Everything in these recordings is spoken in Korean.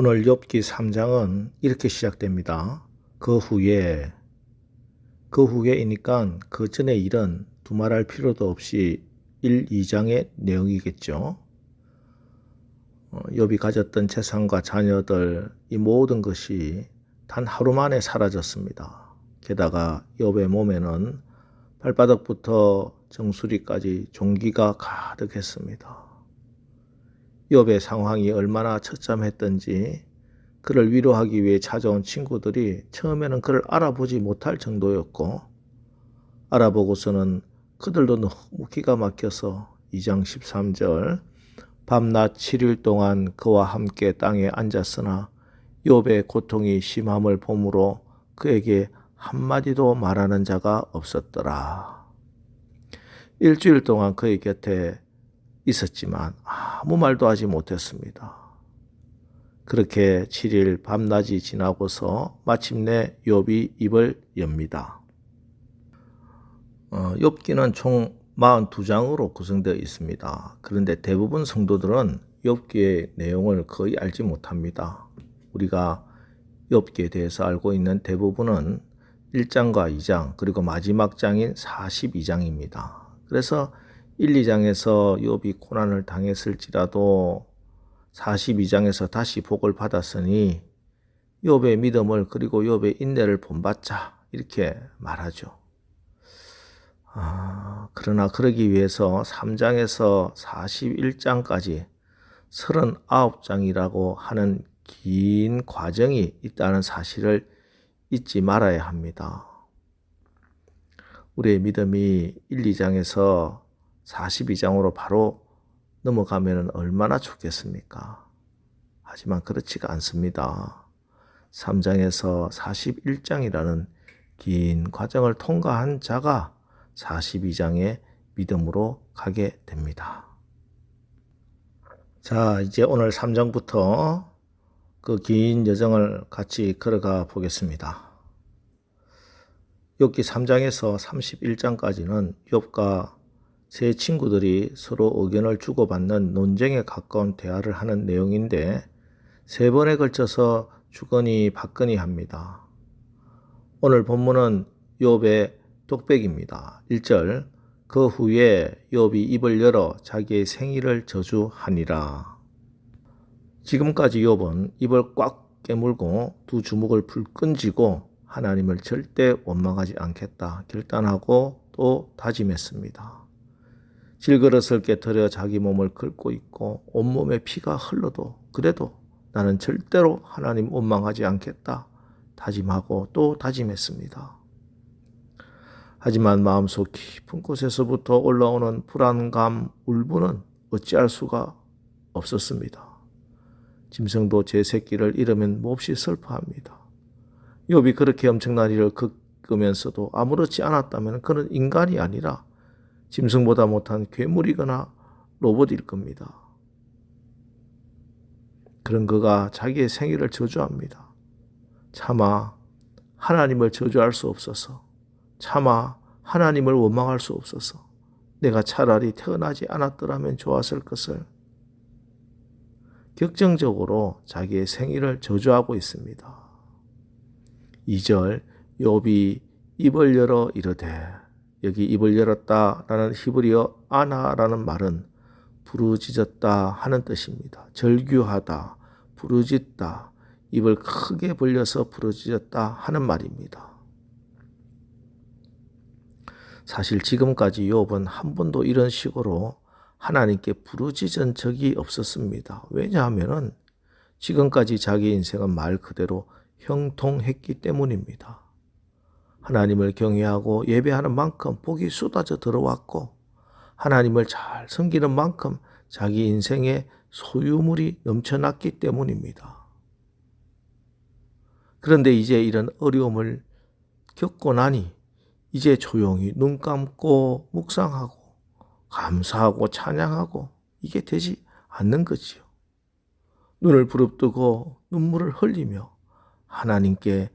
오늘 욥기 3장은 이렇게 시작됩니다. 그 후에 그 후에이니까 그 전의 일은 두말할 필요도 없이 1, 2장의 내용이겠죠. 어, 욥이 가졌던 재산과 자녀들 이 모든 것이 단 하루 만에 사라졌습니다. 게다가 욥의 몸에는 발바닥부터 정수리까지 종기가 가득했습니다. 욥의 상황이 얼마나 처참했던지 그를 위로하기 위해 찾아온 친구들이 처음에는 그를 알아보지 못할 정도였고 알아보고서는 그들도 너무 기가 막혀서 2장 13절 밤낮 7일 동안 그와 함께 땅에 앉았으나 욥의 고통이 심함을 보므로 그에게 한마디도 말하는 자가 없었더라. 일주일 동안 그의 곁에 있었지만 아무 말도 하지 못했습니다. 그렇게 7일 밤낮이 지나고서 마침내 욥이 입을 엽니다. 어, 욥기는 총 42장으로 구성되어 있습니다. 그런데 대부분 성도들은 욥기의 내용을 거의 알지 못합니다. 우리가 욥기에 대해서 알고 있는 대부분은 1장과 2장 그리고 마지막 장인 42장입니다. 그래서 1, 2장에서 욥이 고난을 당했을지라도 42장에서 다시 복을 받았으니 욥의 믿음을 그리고 욥의 인내를 본받자 이렇게 말하죠. 아, 그러나 그러기 위해서 3장에서 41장까지 39장이라고 하는 긴 과정이 있다는 사실을 잊지 말아야 합니다. 우리의 믿음이 1, 2장에서 42장으로 바로 넘어가면 얼마나 좋겠습니까? 하지만 그렇지가 않습니다. 3장에서 41장이라는 긴 과정을 통과한 자가 42장의 믿음으로 가게 됩니다. 자, 이제 오늘 3장부터 그 긴 여정을 같이 걸어가 보겠습니다. 욥기 3장에서 31장까지는 욥과 세 친구들이 서로 의견을 주고받는 논쟁에 가까운 대화를 하는 내용인데 세 번에 걸쳐서 주거니 받거니 합니다. 오늘 본문은 욥의 독백입니다. 1절 그 후에 욥이 입을 열어 자기의 생일을 저주하니라. 지금까지 욥은 입을 꽉 깨물고 두 주먹을 불끈 쥐고 하나님을 절대 원망하지 않겠다 결단하고 또 다짐했습니다. 질그릇을 깨뜨려 자기 몸을 긁고 있고 온몸에 피가 흘러도 그래도 나는 절대로 하나님 원망하지 않겠다 다짐하고 또 다짐했습니다. 하지만 마음속 깊은 곳에서부터 올라오는 불안감, 울분은 어찌할 수가 없었습니다. 짐승도 제 새끼를 잃으면 몹시 슬퍼합니다. 욥이 그렇게 엄청난 일을 겪으면서도 아무렇지 않았다면 그는 인간이 아니라 짐승보다 못한 괴물이거나 로봇일 겁니다. 그런 그가 자기의 생일을 저주합니다. 차마 하나님을 저주할 수 없어서, 차마 하나님을 원망할 수 없어서, 내가 차라리 태어나지 않았더라면 좋았을 것을 격정적으로 자기의 생일을 저주하고 있습니다. 2절 욥이 입을 열어 이르되 여기 입을 열었다라는 히브리어 아나라는 말은 부르짖었다 하는 뜻입니다. 절규하다, 부르짖다, 입을 크게 벌려서 부르짖었다 하는 말입니다. 사실 지금까지 욥은 한 번도 이런 식으로 하나님께 부르짖은 적이 없었습니다. 왜냐하면 지금까지 자기 인생은 말 그대로 형통했기 때문입니다. 하나님을 경외하고 예배하는 만큼 복이 쏟아져 들어왔고 하나님을 잘 섬기는 만큼 자기 인생에 소유물이 넘쳐났기 때문입니다. 그런데 이제 이런 어려움을 겪고 나니 이제 조용히 눈 감고 묵상하고 감사하고 찬양하고 이게 되지 않는 거지요. 눈을 부릅뜨고 눈물을 흘리며 하나님께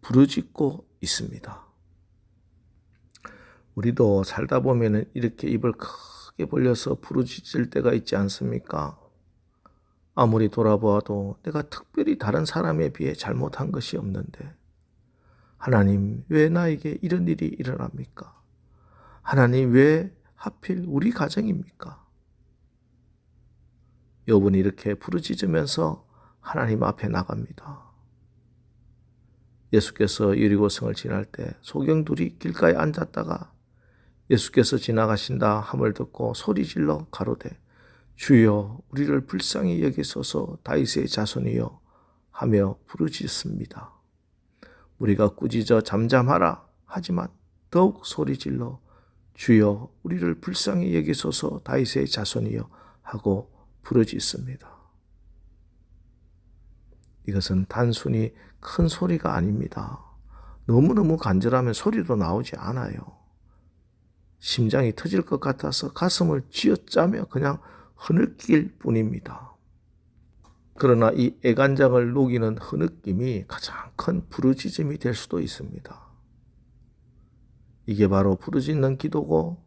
부르짖고 있습니다. 우리도 살다 보면 이렇게 입을 크게 벌려서 부르짖을 때가 있지 않습니까? 아무리 돌아보아도 내가 특별히 다른 사람에 비해 잘못한 것이 없는데 하나님 왜 나에게 이런 일이 일어납니까? 하나님 왜 하필 우리 가정입니까? 욥은 이렇게 부르짖으면서 하나님 앞에 나갑니다. 예수께서 여리고성을 지날 때 소경들이 길가에 앉았다가 예수께서 지나가신다 함을 듣고 소리질러 가로되 주여 우리를 불쌍히 여기소서 다윗의 자손이여 하며 부르짖습니다. 우리가 꾸짖어 잠잠하라 하지만 더욱 소리질러 주여 우리를 불쌍히 여기소서 다윗의 자손이여 하고 부르짖습니다. 이것은 단순히 큰 소리가 아닙니다. 너무너무 간절하면 소리도 나오지 않아요. 심장이 터질 것 같아서 가슴을 쥐어짜며 그냥 흐느낄 뿐입니다. 그러나 이 애간장을 녹이는 흐느낌이 가장 큰 부르짖음이 될 수도 있습니다. 이게 바로 부르짖는 기도고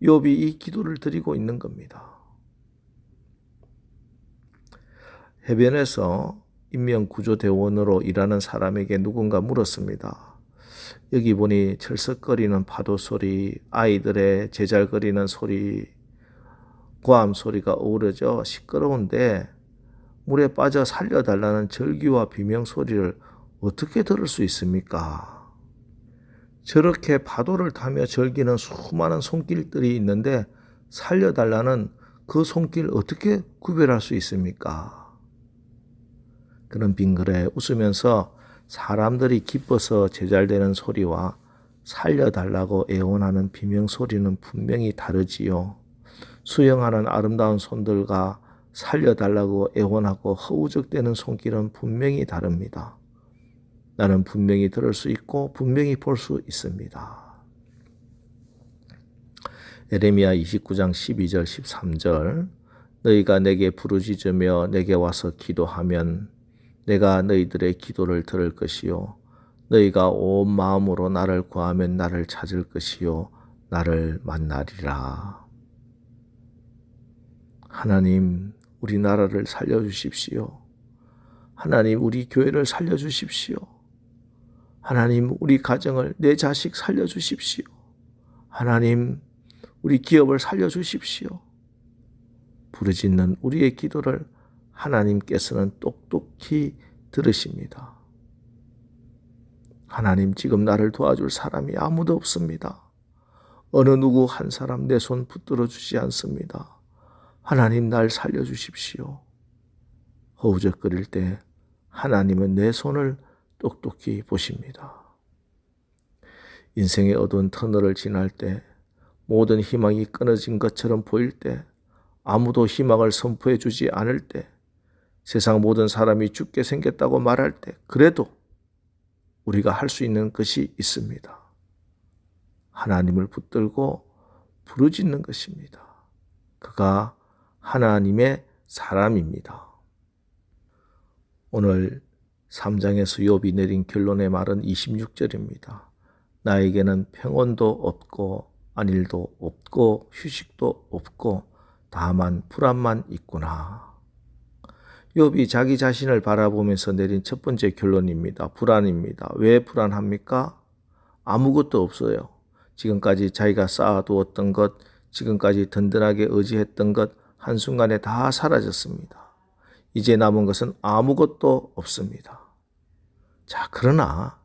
욥이 이 기도를 드리고 있는 겁니다. 해변에서 인명구조대원으로 일하는 사람에게 누군가 물었습니다. 여기 보니 철썩거리는 파도 소리, 아이들의 제잘거리는 소리, 고함 소리가 어우러져 시끄러운데 물에 빠져 살려달라는 절규와 비명 소리를 어떻게 들을 수 있습니까? 저렇게 파도를 타며 절기는 수많은 손길들이 있는데 살려달라는 그 손길 어떻게 구별할 수 있습니까? 그런 빙글에 웃으면서 사람들이 기뻐서 제잘되는 소리와 살려달라고 애원하는 비명 소리는 분명히 다르지요. 수영하는 아름다운 손들과 살려달라고 애원하고 허우적대는 손길은 분명히 다릅니다. 나는 분명히 들을 수 있고 분명히 볼 수 있습니다. 에레미야 29장 12절 13절 너희가 내게 부르짖으며 내게 와서 기도하면 내가 너희들의 기도를 들을 것이요 너희가 온 마음으로 나를 구하면 나를 찾을 것이요 나를 만나리라. 하나님 우리나라를 살려 주십시오. 하나님 우리 교회를 살려 주십시오. 하나님 우리 가정을 내 자식 살려 주십시오. 하나님 우리 기업을 살려 주십시오. 부르짖는 우리의 기도를 하나님께서는 똑똑히 들으십니다. 하나님 지금 나를 도와줄 사람이 아무도 없습니다. 어느 누구 한 사람 내 손 붙들어 주지 않습니다. 하나님 날 살려 주십시오. 허우적거릴 때 하나님은 내 손을 똑똑히 보십니다. 인생의 어두운 터널을 지날 때 모든 희망이 끊어진 것처럼 보일 때 아무도 희망을 선포해 주지 않을 때 세상 모든 사람이 죽게 생겼다고 말할 때 그래도 우리가 할 수 있는 것이 있습니다. 하나님을 붙들고 부르짖는 것입니다. 그가 하나님의 사람입니다. 오늘 3장에서 욥이 내린 결론의 말은 26절입니다. 나에게는 평온도 없고 안일도 없고 휴식도 없고 다만 불안만 있구나. 욥이 자기 자신을 바라보면서 내린 첫 번째 결론입니다. 불안입니다. 왜 불안합니까? 아무것도 없어요. 지금까지 자기가 쌓아두었던 것, 지금까지 든든하게 의지했던 것, 한순간에 다 사라졌습니다. 이제 남은 것은 아무것도 없습니다. 자, 그러나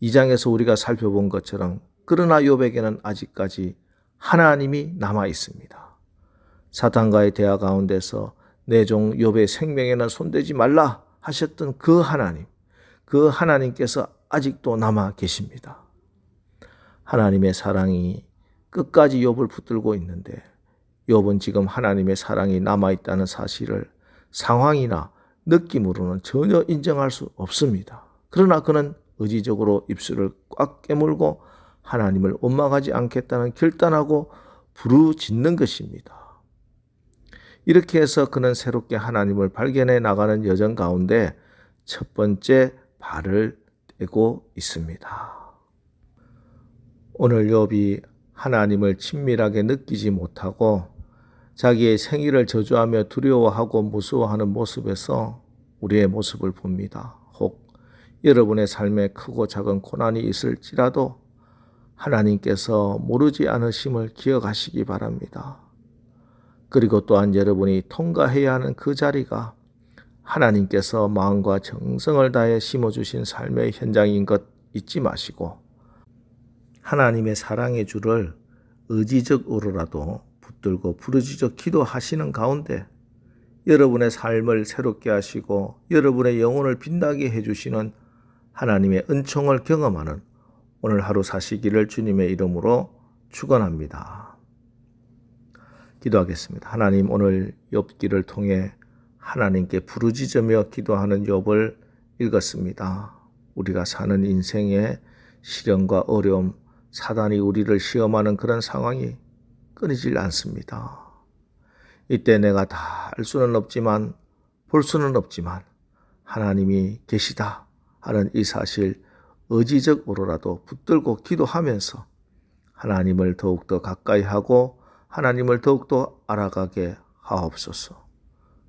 이 장에서 우리가 살펴본 것처럼 그러나 욥에게는 아직까지 하나님이 남아 있습니다. 사탄과의 대화 가운데서 내종 욥의 생명에는 손대지 말라 하셨던 그 하나님, 그 하나님께서 아직도 남아 계십니다. 하나님의 사랑이 끝까지 욥을 붙들고 있는데 욥은 지금 하나님의 사랑이 남아 있다는 사실을 상황이나 느낌으로는 전혀 인정할 수 없습니다. 그러나 그는 의지적으로 입술을 꽉 깨물고 하나님을 원망하지 않겠다는 결단하고 부르짖는 것입니다. 이렇게 해서 그는 새롭게 하나님을 발견해 나가는 여정 가운데 첫 번째 발을 떼고 있습니다. 오늘 욥이 하나님을 친밀하게 느끼지 못하고 자기의 생일을 저주하며 두려워하고 무서워하는 모습에서 우리의 모습을 봅니다. 혹 여러분의 삶에 크고 작은 고난이 있을지라도 하나님께서 모르지 않으심을 기억하시기 바랍니다. 그리고 또한 여러분이 통과해야 하는 그 자리가 하나님께서 마음과 정성을 다해 심어주신 삶의 현장인 것 잊지 마시고 하나님의 사랑의 줄을 의지적으로라도 붙들고 부르짖어 기도하시는 가운데 여러분의 삶을 새롭게 하시고 여러분의 영혼을 빛나게 해주시는 하나님의 은총을 경험하는 오늘 하루 사시기를 주님의 이름으로 축원합니다. 기도하겠습니다. 하나님 오늘 욥기를 통해 하나님께 부르짖으며 기도하는 욥을 읽었습니다. 우리가 사는 인생의 시련과 어려움, 사단이 우리를 시험하는 그런 상황이 끊이질 않습니다. 이때 내가 다 알 수는 없지만 볼 수는 없지만 하나님이 계시다 하는 이 사실 의지적으로라도 붙들고 기도하면서 하나님을 더욱더 가까이 하고 하나님을 더욱더 알아가게 하옵소서.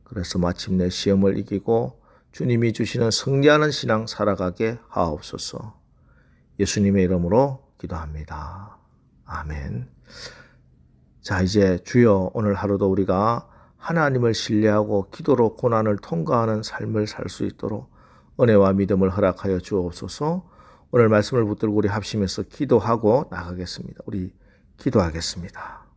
그래서 마침내 시험을 이기고 주님이 주시는 승리하는 신앙 살아가게 하옵소서. 예수님의 이름으로 기도합니다. 아멘. 자, 이제 주여 오늘 하루도 우리가 하나님을 신뢰하고 기도로 고난을 통과하는 삶을 살 수 있도록 은혜와 믿음을 허락하여 주옵소서. 오늘 말씀을 붙들고 우리 합심해서 기도하고 나가겠습니다. 우리 기도하겠습니다.